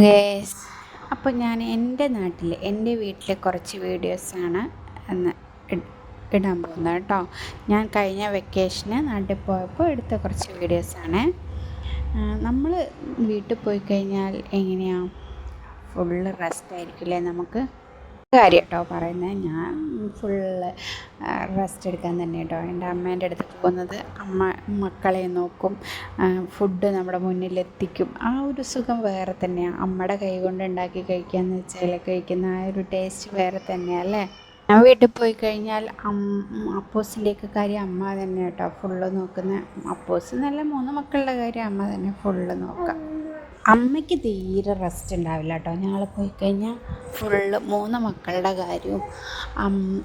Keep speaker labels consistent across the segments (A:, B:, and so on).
A: Guys അപ്പോൾ ഞാൻ എന്റെ നാട്ടിൽ എന്റെ വീട്ടിലെ കുറച്ച് വീഡിയോസാണ് എന്ന് ഇട്- ഇടാൻ പോകുന്നത് കേട്ടോ. ഞാൻ കഴിഞ്ഞ വെക്കേഷന് നാട്ടിൽ പോയപ്പോൾ എടുത്ത കുറച്ച് വീഡിയോസാണ്. നമ്മൾ വീട്ടിൽ പോയി കഴിഞ്ഞാൽ എങ്ങനെയാണ് ഫുള്ള് റെസ്റ്റ് ആയിരിക്കില്ലേ നമുക്ക്? കാര്യം കേട്ടോ പറയുന്നത് ഞാൻ ഫുള്ള് റെസ്റ്റ് എടുക്കാൻ തന്നെ കേട്ടോ എന്റെ അമ്മേന്റെ അടുത്ത് പോകുന്നത് അമ്മ മക്കളെ നോക്കും ഫുഡ് നമ്മുടെ മുന്നിലെത്തിക്കും. ആ ഒരു സുഖം വേറെ തന്നെയാണ് അമ്മയുടെ കൈ കൊണ്ട് ഉണ്ടാക്കി കഴിക്കാന്ന് വെച്ചാൽ കഴിക്കുന്ന ആ ഒരു ടേസ്റ്റ് വേറെ തന്നെയാണ് അല്ലേ? ഞാൻ വീട്ടിൽ പോയി കഴിഞ്ഞാൽ അപ്പോസിന്റെയൊക്കെ കാര്യം അമ്മ തന്നെ കേട്ടോ ഫുള്ള് നോക്കുന്ന. അപ്പോസ് നല്ല മൂന്ന് മക്കളുടെ കാര്യം അമ്മ തന്നെ ഫുള്ള് നോക്കാം. അമ്മയ്ക്ക് തീരെ റെസ്റ്റ് ഉണ്ടാവില്ല കേട്ടോ ഞങ്ങൾ പോയി കഴിഞ്ഞാൽ ഫുള്ള് മൂന്ന് മക്കളുടെ കാര്യവും.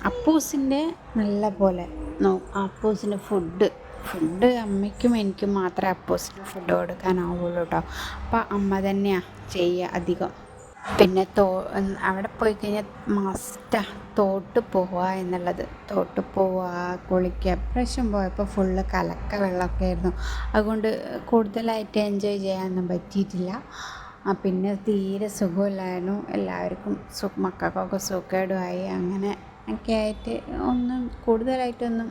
A: അപ്പൂസിന്റെ നല്ല പോലെ നോ അപ്പൂസിന്റെ ഫുഡ് ഫുഡ് അമ്മയ്ക്കും എനിക്കും മാത്രമേ അപ്പൂസിന് ഫുഡ് കൊടുക്കാനാവുള്ളൂ കേട്ടോ അപ്പോൾ അമ്മ തന്നെയാണ് ചെയ്യുക അധികം. പിന്നെ തോ അവിടെ പോയി കഴിഞ്ഞാൽ മസ്റ്റാ തോട്ട് പോവുക എന്നുള്ളത്. തോട്ട് പോവുക കുളിക്കുക. പ്രാവശ്യം പോയപ്പോൾ ഫുള്ള് കലക്ക വെള്ളമൊക്കെ ആയിരുന്നു. അതുകൊണ്ട് കൂടുതലായിട്ട് എൻജോയ് ചെയ്യാനൊന്നും പറ്റിയിട്ടില്ല. പിന്നെ തീരെ സുഖമില്ലായിരുന്നു. എല്ലാവർക്കും സു മക്കൾക്കൊക്കെ സുഖേടുമായി അങ്ങനെ ഒക്കെ ആയിട്ട് ഒന്നും കൂടുതലായിട്ടൊന്നും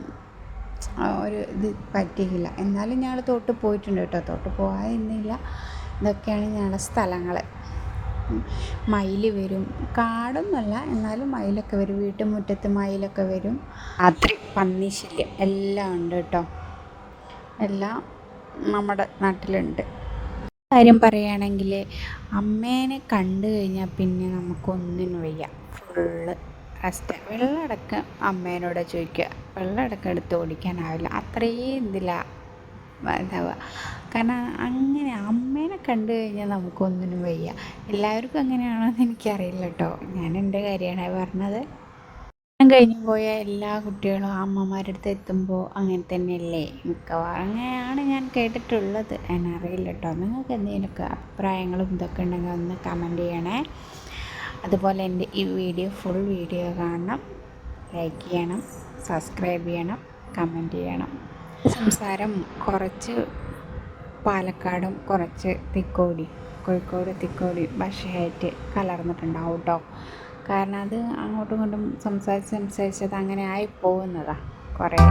A: ഒരു ഇത് പറ്റിയില്ല എന്നാലും ഞങ്ങൾ തോട്ട് പോയിട്ടുണ്ട് കേട്ടോ. തോട്ട് പോകാതിരുന്നില്ല ഇതൊക്കെയാണ് ഞങ്ങളുടെ സ്ഥലങ്ങൾ മയിൽ വരും. കാടൊന്നുമല്ല എന്നാലും മയിലൊക്കെ വരും. വീട്ടുമുറ്റത്ത് മയിലൊക്കെ വരും. രാത്രി പന്നി ശല്യം എല്ലാം ഉണ്ട് കേട്ടോ. എല്ലാം നമ്മുടെ നാട്ടിലുണ്ട്. കാര്യം പറയുകയാണെങ്കിൽ അമ്മേനെ കണ്ടു കഴിഞ്ഞാൽ പിന്നെ നമുക്കൊന്നിനും വയ്യ. Full rest. വെള്ളമടക്കം അമ്മേനോട് ചോദിക്കുക. വെള്ളമടക്കം എടുത്ത് ഓടിക്കാനാവില്ല. അത്രയും ഇതിലാണ് ഇതാവുക കാരണം അങ്ങനെ അമ്മേനെ കണ്ടു കഴിഞ്ഞാൽ നമുക്കൊന്നിനും വയ്യ. എല്ലാവർക്കും അങ്ങനെയാണോ എന്ന് എനിക്കറിയില്ല കേട്ടോ ഞാൻ എന്റെ കാര്യമാണ് പറഞ്ഞത്. ഞാൻ കഴിഞ്ഞു പോയ എല്ലാ കുട്ടികളും അമ്മമാരുടെ അടുത്ത് എത്തുമ്പോൾ അങ്ങനെ തന്നെയല്ലേ? മിക്കവാറും അങ്ങനെയാണ് ഞാൻ കേട്ടിട്ടുള്ളത്. എന്നറിയില്ല കേട്ടോ നിങ്ങൾക്ക് എന്തെങ്കിലുമൊക്കെ അഭിപ്രായങ്ങളും ഇതൊക്കെ ഉണ്ടെങ്കിൽ ഒന്ന് കമന്റ് ചെയ്യണേ. അതുപോലെ എന്റെ ഈ വീഡിയോ ഫുൾ വീഡിയോ കാണണം. ലൈക്ക് ചെയ്യണം. സബ്സ്ക്രൈബ് ചെയ്യണം. കമന്റ് ചെയ്യണം. സംസാരം കുറച്ച് പാലക്കാടും കുറച്ച് തിക്കോടി കോഴിക്കോട് തിക്കോടി ഭാഷയായിട്ട് കലർന്നിട്ടുണ്ടാവും കേട്ടോ കാരണം അത് അങ്ങോട്ടും ഇങ്ങോട്ടും സംസാരിച്ച് സംസാരിച്ചത് അങ്ങനെ ആയി പോകുന്നതാണ് കുറേ?